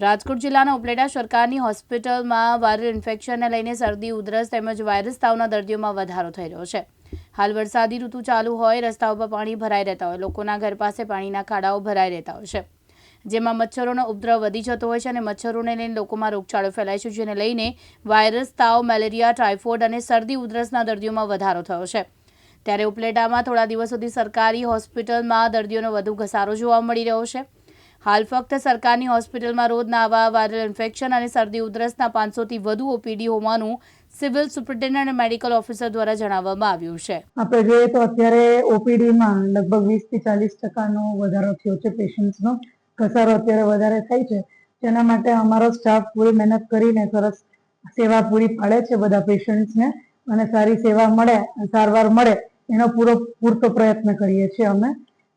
રાજકોટ જિલ્લાના ઉપલેટા સરકારની હોસ્પિટલમાં વાયરલ ઇન્ફેક્શનને લઈને શરદી, ઉધરસ તેમજ વાયરસ તાવના દર્દીઓમાં વધારો થઈ રહ્યો છે. હાલ વરસાદી ઋતુ ચાલુ હોય, રસ્તાઓ પર પાણી ભરાઈ રહેતા હોય, લોકોના ઘર પાસે પાણીના ખાડાઓ ભરાઈ રહેતા હોય છે. જેમાં મચ્છરોનો ઉપદ્રવ વધી જતો હોય છે અને મચ્છરોને લઈને લોકોમાં રોગચાળો ફેલાય છે, જેને લઈને વાયરસ, તાવ, મેલેરિયા, ટાઇફોઇડ અને શરદી, ઉધરસના દર્દીઓમાં વધારો થયો છે. ત્યારે ઉપલેટામાં થોડા દિવસોથી સરકારી હોસ્પિટલમાં દર્દીઓનો વધુ ઘસારો જોવા મળી રહ્યો છે. હાલ ફક્ત સરકારની હોસ્પિટલમાં રોજના આવા વાયરલ ઇન્ફેક્શન અને શરદી ઉધરસના પાંચસોથી વધુ ઓપીડી હોવાનું સિવિલ સુપ્રિન્ટેન્ડન્ટ અને મેડિકલ ઓફિસર દ્વારા જણાવવામાં આવ્યું છે. આપણે જોઈએ તો અત્યારે ઓપીડીમાં લગભગ વીસથી ચાલીસ ટકાનો વધારો થયો છે પેશન્ટ્સનો. ઘસારો અત્યારે વધારે થાય છે. જેના માટે અમારો સ્ટાફ પૂરી મહેનત કરીને સરસ સેવા પૂરી પાડે છે બધા પેશન્ટ્સને. અને સારી સેવા મળે, સારવાર મળે, એનો પૂરો પૂરતો પ્રયત્ન કરીએ છીએ અમે.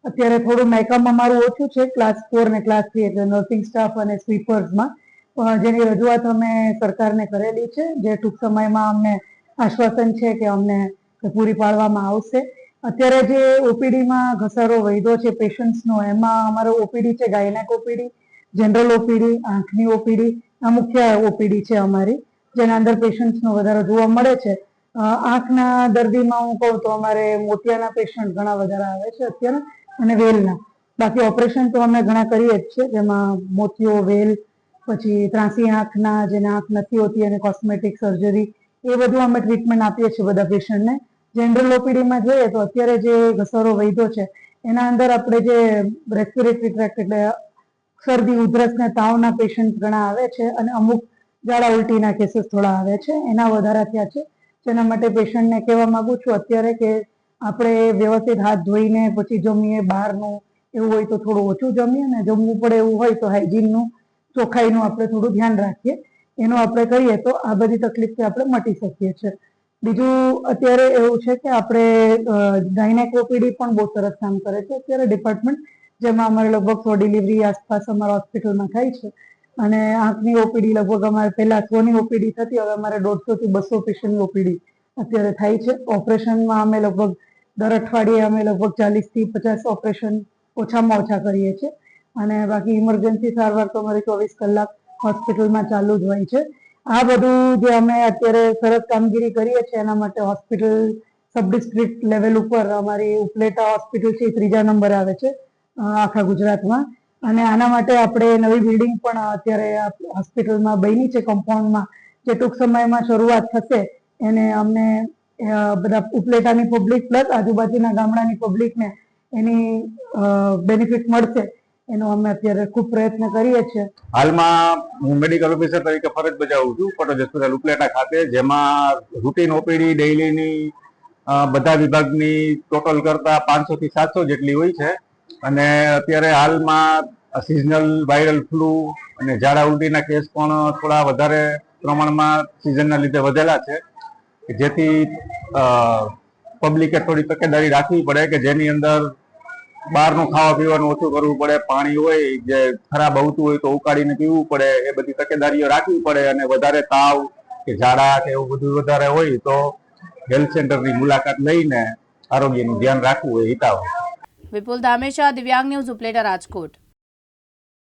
અત્યારે થોડું મેકઅપ અમારું ઓછું છે ક્લાસ ફોર ને ક્લાસ થ્રી એટલે નર્સિંગ સ્ટાફ અને સ્વીપર્સમાં પણ જેની રજૂઆત અમે સરકારને કરેલી છે, જે ટૂંક સમયમાં અમને આશ્વાસન છે કે અમને પૂરી પાડવામાં આવશે. અત્યારે જે ઓપીડીમાં ઘસારો વધ્યો છે પેશન્ટ્સનો એમાં અમારો ઓપીડી છે ગાયનેક ઓપીડી જનરલ ઓપીડી આંખની ઓપીડી આ મુખ્ય ઓપીડી છે અમારી, જેના અંદર પેશન્ટ્સનો વધારો જોવા મળે છે. આંખના દર્દીમાં હું કહું તો અમારે મોતિયાના પેશન્ટ ઘણા વધારે આવે છે અત્યારે. અને વેલના. બાકી ઓપરેશન તો અમે ઘણા કરીએ જ છે જેમાં મોતિયો વેલ, પછી ત્રાંસી આંખના, જેને આંખ નથી હોતી અને કોસ્મેટિક સર્જરી એ બધું અમે ટ્રીટમેન્ટ આપીએ છીએ બધા પેશન્ટને જનરલ ઓપીડીમાં જોઈએ તો અત્યારે જે ઘસારો વૈધો છે, એના અંદર આપણે જે રેસ્પિરેટરી ટ્રેક એટલે શરદી, ઉધરસ ને તાવના પેશન્ટ ઘણા આવે છે અને અમુક ઝાડા ઉલટીના કેસીસ થોડા આવે છે, એના વધારા થયા છે. જેના માટે પેશન્ટને કહેવા માંગુ છું અત્યારે કે આપણે વ્યવસ્થિત હાથ ધોઈને પછી જમીએ બહારનું, એવું હોય તો થોડું ઓછું જમીએ અને જમવું પડે એવું હોય તો હાઇજીનનું ચોખ્ખાઈનું આપણે થોડું ધ્યાન રાખીએ. એનું આપણે કરીએ તો આ બધી તકલીફથી આપણે મટી શકીએ છીએ. બીજું અત્યારે એવું છે કે આપણે ગાયનેક ઓપીડી પણ બહુ સરસ કામ કરે છે. અત્યારે ડિપાર્ટમેન્ટ જેમાં અમારે લગભગ સો ડિલિવરી આસપાસ અમારા હોસ્પિટલમાં થાય છે. અને આંખની ઓપીડી લગભગ અમારે પહેલા સોની ઓપીડી થતી, હવે અમારે દોઢસો થી બસો પેશન્ટની ઓપીડી અત્યારે થાય છે. ઓપરેશનમાં અમે લગભગ દર અઠવાડિયે અમે લગભગ ચાલીસથી પચાસ ઓપરેશન ઓછામાં ઓછા કરીએ છીએ. અને બાકી ઇમરજન્સી સારવાર તો અમારી ચોવીસ કલાક હોસ્પિટલમાં ચાલુ જ હોય છે. આ બધું જે અમે અત્યારે સરસ કામગીરી કરીએ છીએ, એના માટે હોસ્પિટલ સબ ડિસ્ટ્રિક્ટ લેવલ ઉપર અમારી ઉપલેટા હોસ્પિટલ છે ત્રીજા નંબર આવે છે આખા ગુજરાતમાં. અને આના માટે આપણે નવી બિલ્ડિંગ પણ અત્યારે હોસ્પિટલમાં બની છે કમ્પાઉન્ડમાં જે ટૂંક સમયમાં શરૂઆત થશે, એને અમને બધા ઉપલેટાની પબ્લિક પ્લસ આજુબાજુના ગામડાની પબ્લિકને એની બેનિફિટ મળશે. એનો અમે અત્યારે ખૂબ પ્રયત્ન કરીએ છીએ. હાલમાં હું મેડિકલ ઓફિસર તરીકે ફરજ બજાવું છું પટેલ હોસ્પિટલ ઉપલેટા ખાતે, જેમાં રૂટીન ઓપીડી ડેઇલીની બધા વિભાગની ટોટલ કરતા પાંચસો થી સાતસો જેટલી હોય છે. અને અત્યારે હાલમાં સિઝનલ વાયરલ ફ્લૂ અને ઝાડા ઉલટીના કેસ પણ થોડા વધારે પ્રમાણમાં સિઝનના લીધે વધેલા છે. કે જેથી પબ્લિકે થોડી તકેદારી રાખવી પડે કે જેની અંદર બહારનું ખાવા પીવાનું ઓછું કરવું પડે, પાણી હોય, જે ખરાબ આવતું હોય તો ઉકાળીને પીવું પડે, એ બધી તકેદારીઓ રાખવી પડે અને વધારે તાવ કે ઝાડા કે એવું બધું વધારે હોય તો હેલ્થ સેન્ટરની મુલાકાત લઈને આરોગ્યનું ધ્યાન રાખવું એ હિતાવ વિપુલ ધામેશા દિવ્યાંગ ન્યૂઝ ઉપલેટા રાજકોટ.